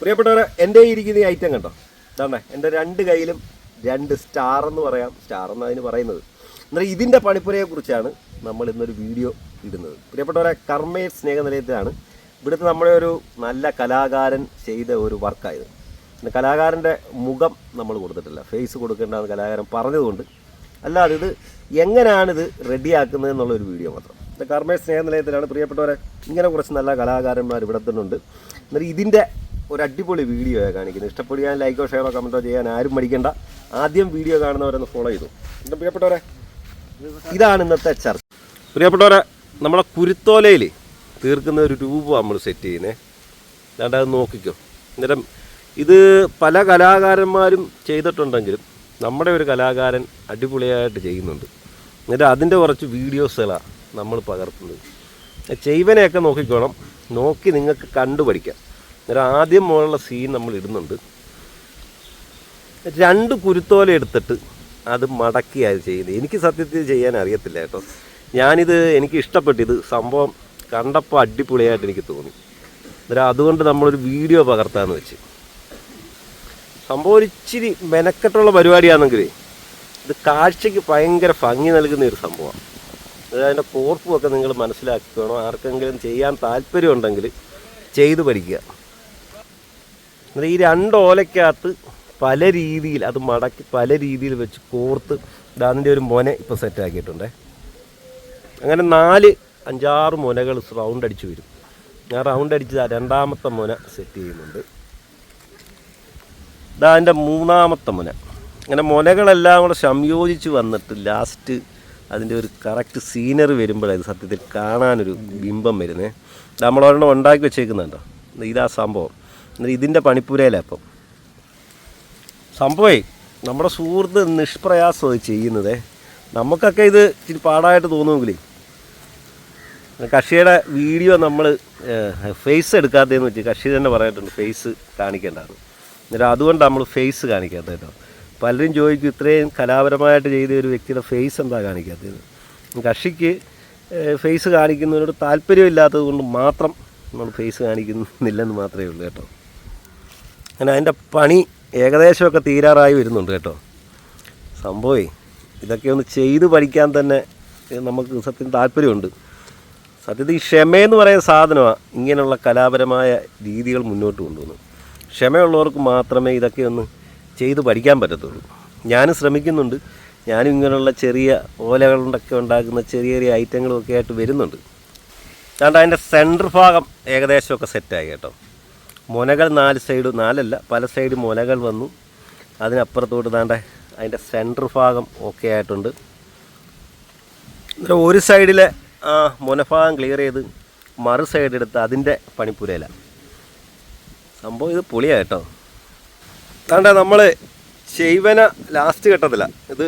പ്രിയപ്പെട്ടവരെ എന്റെ ഇരിക്കുന്ന ഈ ഐറ്റം കണ്ടോ? ഇതാണേ എന്റെ രണ്ട് കയ്യിലും രണ്ട് സ്റ്റാർ എന്ന് പറയാം. സ്റ്റാർ എന്ന് അതിന് പറയുന്നത്. എന്നാൽ ഇതിന്റെ പണിപ്പുരയെ കുറിച്ചാണ് നമ്മൾ ഇന്നൊരു വീഡിയോ ഇടുന്നത്. പ്രിയപ്പെട്ടവരെ കർമ്മേ സ്നേഹനിലയത്തിലാണ് ഇവിടുത്തെ നമ്മുടെ ഒരു നല്ല കലാകാരൻ ചെയ്ത ഒരു വർക്കായത്. പിന്നെ കലാകാരന്റെ മുഖം നമ്മൾ കൊടുത്തിട്ടില്ല. ഫേസ് കൊടുക്കേണ്ടതെന്ന് കലാകാരൻ പറഞ്ഞതുകൊണ്ട്. അല്ലാതെ ഇത് എങ്ങനെയാണിത് റെഡിയാക്കുന്നത് എന്നുള്ളൊരു വീഡിയോ മാത്രം. കർമ്മേ സ്നേഹനിലയത്തിലാണ്. പ്രിയപ്പെട്ടവരെ ഇങ്ങനെ കുറച്ച് നല്ല കലാകാരന്മാർ ഇവിടെ തന്നെ ഉണ്ട്. എന്നാൽ ഇതിന്റെ ഒരു അടിപൊളി വീഡിയോ കാണിക്കുന്നത് ഇഷ്ടപ്പെടുകയാൻ ലൈക്കോ ഷെയറോ കമന്റോ ചെയ്യാൻ ആരും മടിക്കണ്ട. ആദ്യം വീഡിയോ കാണുന്നവരൊന്ന് ഫോളോ ചെയ്തു. എന്റെ പ്രിയപ്പെട്ടവരെ? ഇതാണ് ഇന്നത്തെ ചർച്ച. പ്രിയപ്പെട്ടവരെ നമ്മളെ കുരുത്തോലയിൽ തീർക്കുന്ന ഒരു രൂപ നമ്മൾ സെറ്റ് ചെയ്യുന്നേ. അല്ലാണ്ട് അത് നോക്കിക്കോ. അന്നേരം ഇത് പല കലാകാരന്മാരും ചെയ്തിട്ടുണ്ടെങ്കിലും നമ്മുടെ ഒരു കലാകാരൻ അടിപൊളിയായിട്ട് ചെയ്യുന്നുണ്ട്. എന്നിട്ട് അതിന്റെ കുറച്ച് വീഡിയോസുകളാണ് നമ്മൾ പകർത്തുന്നത്. ചെയ്വനെയൊക്കെ നോക്കിക്കോണം. നോക്കി നിങ്ങൾക്ക് കണ്ടു പഠിക്കാം അന്നേരം ആദ്യം മുകളിലുള്ള സീൻ നമ്മൾ ഇടുന്നുണ്ട്. രണ്ട് കുരുത്തോല എടുത്തിട്ട് അത് മടക്കിയാണ് ചെയ്യുന്നത്. എനിക്ക് സത്യത്തിൽ ചെയ്യാൻ അറിയത്തില്ല കേട്ടോ. ഞാനിത് എനിക്ക് ഇഷ്ടപ്പെട്ടിത് സംഭവം കണ്ടപ്പോൾ അടിപൊളിയായിട്ട് എനിക്ക് തോന്നി. അന്നേരം അതുകൊണ്ട് നമ്മളൊരു വീഡിയോ പകർത്താമെന്ന് വെച്ച്. സംഭവം ഒരു ഇച്ചിരി മെനക്കെട്ടുള്ള പരിപാടിയാണെങ്കിലേ ഇത് കാഴ്ചയ്ക്ക് ഭയങ്കര ഭംഗി നൽകുന്ന ഒരു സംഭവമാണ് അതായത് അതിന്റെ കോർപ്പുമൊക്കെ നിങ്ങൾ മനസ്സിലാക്കിക്കണോ. ആർക്കെങ്കിലും ചെയ്യാൻ താല്പര്യമുണ്ടെങ്കിൽ ചെയ്തു പഠിക്കുക. എന്നാൽ ഈ രണ്ട് ഓലയ്ക്കകത്ത് പല രീതിയിൽ അത് മടക്കി പല രീതിയിൽ വെച്ച് കോർത്ത് അതിന്റെ ഒരു മൊന ഇപ്പോൾ സെറ്റാക്കിയിട്ടുണ്ടേ അങ്ങനെ നാല് അഞ്ചാറ് മുനകൾ റൗണ്ട് അടിച്ച് വരും. ഞാൻ റൗണ്ട് അടിച്ച് രണ്ടാമത്തെ മുന സെറ്റ് ചെയ്യുന്നുണ്ട്. ഇതാ എന്റെ മൂന്നാമത്തെ മുന. അങ്ങനെ മുനകളെല്ലാം കൂടെ സംയോജിച്ച് വന്നിട്ട് ലാസ്റ്റ് അതിന്റെ ഒരു കറക്റ്റ് സീനറി വരുമ്പോഴാണ് സത്യത്തിൽ കാണാനൊരു ബിംബം വരുന്നത് നമ്മളൊരെണ്ണം ഉണ്ടാക്കി വെച്ചേക്കുന്നുണ്ടോ? ഇതാ സംഭവം. എന്നിട്ട് ഇതിന്റെ പണിപ്പുരയിലാണ് അപ്പം സംഭവേ നമ്മുടെ സുഹൃത്ത് നിഷ്പ്രയാസം ചെയ്യുന്നത്. നമുക്കൊക്കെ ഇത് ഇച്ചിരി പാടായിട്ട് തോന്നുമെങ്കിലേ കക്ഷിയുടെ വീഡിയോ നമ്മൾ ഫേസ് എടുക്കാത്തതെന്ന് വെച്ച് കക്ഷി തന്നെ പറഞ്ഞിട്ടുണ്ട് ഫേസ് കാണിക്കേണ്ടതാണ്. എന്നിട്ട് അതുകൊണ്ട് നമ്മൾ ഫേസ് കാണിക്കാത്തത് കേട്ടോ. പലരും ചോദിക്കും ഇത്രയും കലാപരമായിട്ട് ചെയ്ത ഒരു വ്യക്തിയുടെ ഫേസ് എന്താ കാണിക്കാത്തത് കക്ഷിക്ക് ഫേസ് കാണിക്കുന്നതിനോട് താല്പര്യമില്ലാത്തത് കൊണ്ട് മാത്രം നമ്മൾ ഫേസ് കാണിക്കുന്നില്ലെന്ന് മാത്രമേ ഉള്ളൂ കേട്ടോ. അങ്ങനെ അതിന്റെ പണി ഏകദേശമൊക്കെ തീരാറായി വരുന്നുണ്ട് കേട്ടോ. സംഭവേ ഇതൊക്കെ ഒന്ന് ചെയ്ത് പഠിക്കാൻ തന്നെ നമുക്ക് സത്യം താല്പര്യമുണ്ട്. സത്യത്തിൽ ക്ഷമയെന്ന് പറയുന്ന സാധനമാണ് ഇങ്ങനെയുള്ള കലാപരമായ രീതികൾ മുന്നോട്ട് കൊണ്ടുപോകുന്നത് ക്ഷമയുള്ളവർക്ക് മാത്രമേ ഇതൊക്കെ ഒന്ന് ചെയ്ത് പഠിക്കാൻ പറ്റത്തുള്ളൂ. ഞാനും ശ്രമിക്കുന്നുണ്ട്. ഞാനും ഇങ്ങനെയുള്ള ചെറിയ ഓലകളുണ്ടൊക്കെ ഉണ്ടാക്കുന്ന ചെറിയ ചെറിയ ഐറ്റങ്ങളൊക്കെ ആയിട്ട് വരുന്നുണ്ട്. അതുകൊണ്ട് അതിന്റെ സെന്റർ ഭാഗം ഏകദേശമൊക്കെ സെറ്റായി കേട്ടോ. മുനകൾ നാല് സൈഡ് നാലല്ല പല സൈഡ് മുനകൾ വന്നു. അതിനപ്പുറത്തോട്ട് താണ്ട അതിന്റെ സെന്റർ ഭാഗം ഓക്കെ ആയിട്ടുണ്ട്. ഒരു സൈഡിലെ മുനഭാഗം ക്ലിയർ ചെയ്ത് മറു സൈഡ് എടുത്ത് അതിന്റെ പണിപ്പുരയില. സംഭവം ഇത് പൊളിയാണ് കേട്ടോ താണ്ട നമ്മൾ ചെയ്വന ലാസ്റ്റ് ഘട്ടത്തില. ഇത്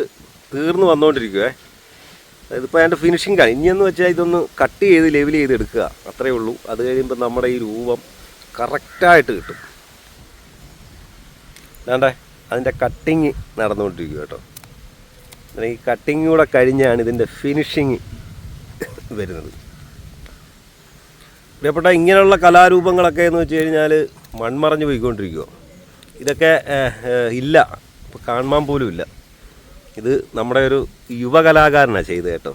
തീർന്നു വന്നുകൊണ്ടിരിക്കുവേ ഇതിപ്പോൾ അതിന്റെ ഫിനിഷിംഗ് ആണ് ഇനിയെന്ന് വെച്ചാൽ ഇതൊന്ന് കട്ട് ചെയ്ത് ലെവൽ ചെയ്ത് എടുക്കുക. അത്രയേ ഉള്ളൂ. അത് കഴിയുമ്പോൾ നമ്മുടെ ഈ രൂപം കറക്റ്റായിട്ട് കിട്ടും. വേണ്ടേ അതിന്റെ കട്ടിങ് നടന്നുകൊണ്ടിരിക്കും കേട്ടോ. ഈ കട്ടിങ് കൂടെ കഴിഞ്ഞാണ് ഇതിന്റെ ഫിനിഷിങ് വരുന്നത്. പ്രിയപ്പെട്ട ഇങ്ങനെയുള്ള കലാരൂപങ്ങളൊക്കെ എന്ന് വെച്ച് കഴിഞ്ഞാൽ മൺമറഞ്ഞു പോയിക്കൊണ്ടിരിക്കുമോ ഇതൊക്കെ ഇല്ല. ഇപ്പോൾ കാണാൻ പോലും ഇല്ല. ഇത് നമ്മുടെ ഒരു യുവകലാകാരനാണ് ചെയ്തത് കേട്ടോ.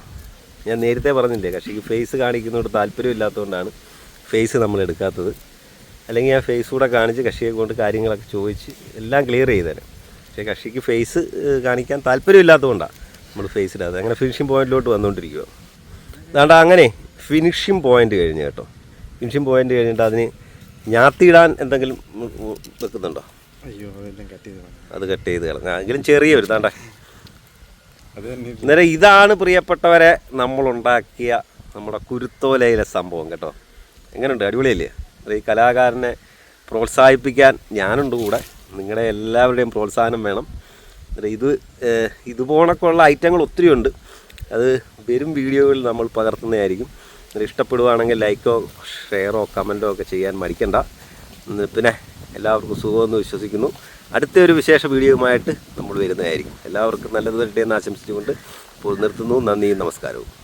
ഞാൻ നേരത്തെ പറഞ്ഞില്ലേ കക്ഷിക്ക് ഫേസ് കാണിക്കുന്നതുകൊണ്ട് താല്പര്യമില്ലാത്തതുകൊണ്ടാണ് ഫേസ് നമ്മൾ എടുക്കാത്തത്. അല്ലെങ്കിൽ ഞാൻ ഫേസ് കൂടെ കാണിച്ച് കക്ഷിയെ കൊണ്ട് കാര്യങ്ങളൊക്കെ ചോദിച്ച് എല്ലാം ക്ലിയർ ചെയ്തേനെ. പക്ഷേ കക്ഷിക്ക് ഫേസ് കാണിക്കാൻ താല്പര്യമില്ലാത്തതുകൊണ്ടാണ് നമ്മൾ ഫേസ് ഇടാതെ അങ്ങനെ ഫിനിഷിംഗ് പോയിന്റിലോട്ട് വന്നുകൊണ്ടിരിക്കുക അതാണ്ട് അങ്ങനെ ഫിനിഷിംഗ് പോയിന്റ് കഴിഞ്ഞ് കേട്ടോ. ഫിനിഷിംഗ് പോയിന്റ് കഴിഞ്ഞിട്ട് അതിന് ഞാത്തിയിടാൻ എന്തെങ്കിലും വെക്കുന്നുണ്ടോ? അയ്യോ അത് കട്ട് ചെയ്ത് കളഞ്ഞ. എങ്കിലും ചെറിയ ഒരു താണ്ട അന്നേരം ഇതാണ് പ്രിയപ്പെട്ടവരെ നമ്മളുണ്ടാക്കിയ നമ്മുടെ കുരുത്തോലയിലെ സംഭവം കേട്ടോ. എങ്ങനെയുണ്ട് അടിപൊളിയല്ലേ? ഈ കലാകാരനെ പ്രോത്സാഹിപ്പിക്കാൻ ഞാനുണ്ട് കൂടെ. നിങ്ങളുടെ എല്ലാവരുടെയും പ്രോത്സാഹനം വേണം. ഇത് ഇതുപോണക്കുള്ള ഐറ്റങ്ങൾ ഒത്തിരി ഉണ്ട്. അത് വരും വീഡിയോകളിൽ നമ്മൾ പകർത്തുന്നതായിരിക്കും. ഇഷ്ടപ്പെടുവാണെങ്കിൽ ലൈക്കോ ഷെയറോ കമന്റോ ഒക്കെ ചെയ്യാൻ മടിക്കണ്ട. പിന്നെ എല്ലാവർക്കും സുഖമെന്ന് വിശ്വസിക്കുന്നു. അടുത്ത ഒരു വിശേഷ വീഡിയോയുമായിട്ട് നമ്മൾ വരുന്നതായിരിക്കും. എല്ലാവർക്കും നല്ലത് വരട്ടെ എന്ന് ആശംസിച്ചുകൊണ്ട് നിർത്തുന്നു. നന്ദിയും നമസ്കാരവും.